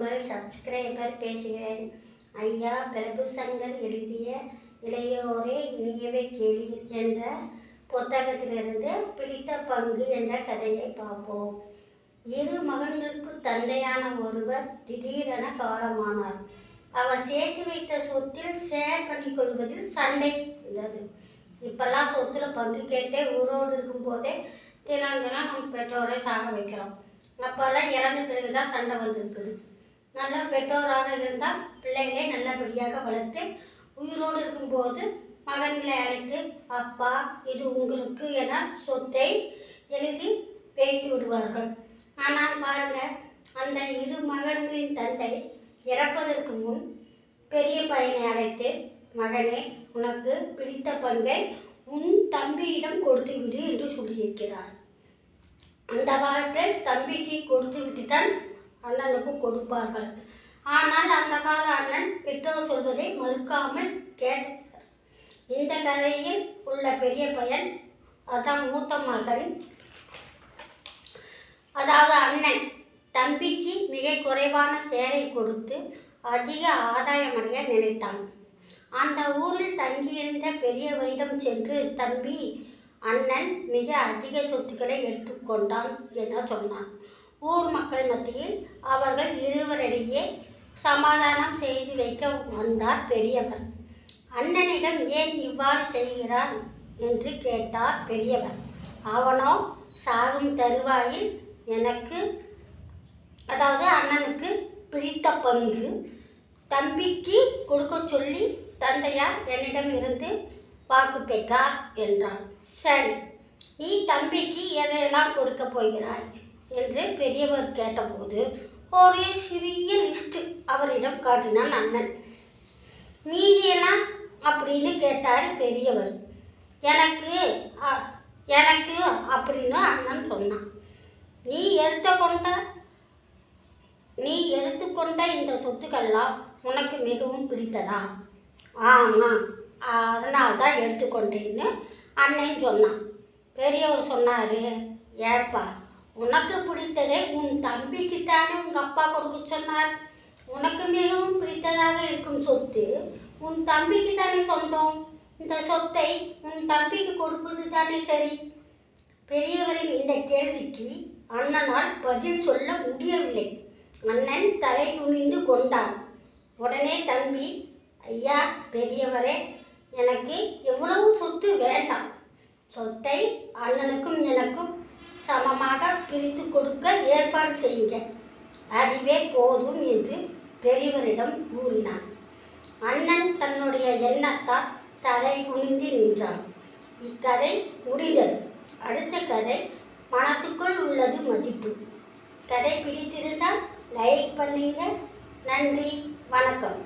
உங்கள் சப்ஸ்கிரைபர் பேசுகிறேன். ஐயா பிரபு சங்கர் எழுதிய இளையோரே இனியவை கேளி என்ற புத்தகத்திலிருந்து பிடித்த பங்கு என்ற கதையை பார்ப்போம். இரு மகன்களுக்கு தந்தையான ஒருவர் திடீரென காலமானார். அவர் சேர்த்து வைத்த சொத்தில் ஷேர் பண்ணி கொள்வதில் சண்டை இருந்தது. இப்பெல்லாம் சொத்துல பங்கு கேட்டே ஊரோடு இருக்கும்போதே தினம் தினம் நம்ம பெற்றோரை சாக வைக்கிறோம். அப்போல்லாம் இறந்த பிறகு தான் சண்டை வந்திருக்குது. நல்ல பெற்றோராக இருந்தால் பிள்ளைகளை நல்லபடியாக வளர்த்து உயிரோடு இருக்கும்போது மகன்களை அழைத்து அப்பா இது உங்களுக்கு என சொத்தை எழுதி வைத்து விடுவார்கள். ஆனால் பாருங்க அந்த இரு மகன்களின் தந்தை இறப்பதற்கு முன் பெரிய பையனை அழைத்து மகனே உனக்கு பிடித்த பங்கை உன் தம்பியிடம் கொடுத்து விடு என்று சொல்லியிருக்கிறார். அந்த காலத்தில் தம்பிக்கு கொடுத்து விட்டு தான் அண்ணனுக்கு கொடுப்பார்கள். ஆனால் அந்த கால அண்ணன் பெற்றோர் சொல்வதை மறுக்காமல் கேட்டார் இந்த கதையில் உள்ள பெரிய பையன் அதான் மூத்த மகன். அதாவது அண்ணன் தம்பிக்கு மிக குறைவான சேரை கொடுத்து அதிக ஆதாயமடைய நினைத்தான். அந்த ஊரில் தங்கியிருந்த பெரியவரிடம் சென்று தம்பி அண்ணன் மிக அதிக சொத்துக்களை எடுத்துக்கொண்டான் என சொன்னான். ஊர் மக்கள் மத்தியில் அவர்கள் இருவரிடையே சமாதானம் செய்து வைக்க வந்தார் பெரியவர். அண்ணனிடம் ஏன் இவ்வாறு செய்கிறார் என்று கேட்டார் பெரியவர். அவனோ சாகும் தருவாயில் எனக்கு அதாவது அண்ணனுக்கு பிடித்த பங்கு. தம்பிக்கு கொடுக்க சொல்லி தந்தையார் என்னிடம் இருந்து வாக்கு பெற்றார் என்றான். சரி நீ தம்பிக்கு எதையெல்லாம் கொடுக்க போகிறாய்? என்று பெரியவர் கேட்டபோது ஒரு சிறிய லிஸ்ட் அவரிடம் காட்டினான் அண்ணன். மீதியெல்லாம் அப்படின்னு கேட்டார் பெரியவர். எனக்கு அ- எனக்கு அப்படின்னு அண்ணன் சொன்னான். நீ எடுத்துக்கொண்ட நீ எடுத்துக்கொண்ட இந்த சொத்துக்கள்லாம் உனக்கு மிகவும் பிடித்ததா? ஆமாம் அதனால் தான் எடுத்துக்கொண்டேன்னு அண்ணன் சொன்னான். பெரியவர் சொன்னார் ஏப்பா உனக்கு பிடித்ததை உன் தம்பிக்கு தானே உங்கள் அப்பா கொடுக்க சொன்னார். உனக்கு மிகவும் பிடித்ததாக இருக்கும் சொத்து உன் தம்பிக்கு தானே சொந்தம். இந்த சொத்தை உன் தம்பிக்கு கொடுப்பது தானே சரி. பெரியவரின் இந்த கேள்விக்கு அண்ணனால் பதில் சொல்ல முடியவில்லை. அண்ணன் தலை குனிந்து கொண்டான். உடனே தம்பி ஐயா பெரியவரே எனக்கு எவ்வளவு சொத்து வேண்டாம். சொத்தை அண்ணனுக்கும் எனக்கும் சமமாக பிரித்து கொடுக்க ஏற்பாடு செய்யுங்க அதுவே போதும் என்று பெரியவரிடம் கூறினான். அண்ணன் தன்னுடைய எண்ணத்தால் தலை குனிந்து நின்றான். இக்கதை முடிந்தது. அடுத்த கதை மனசுக்குள் உள்ளது மதிப்பு. கதை பிடித்திருந்தால் லைக் பண்ணுங்க. நன்றி. வணக்கம்.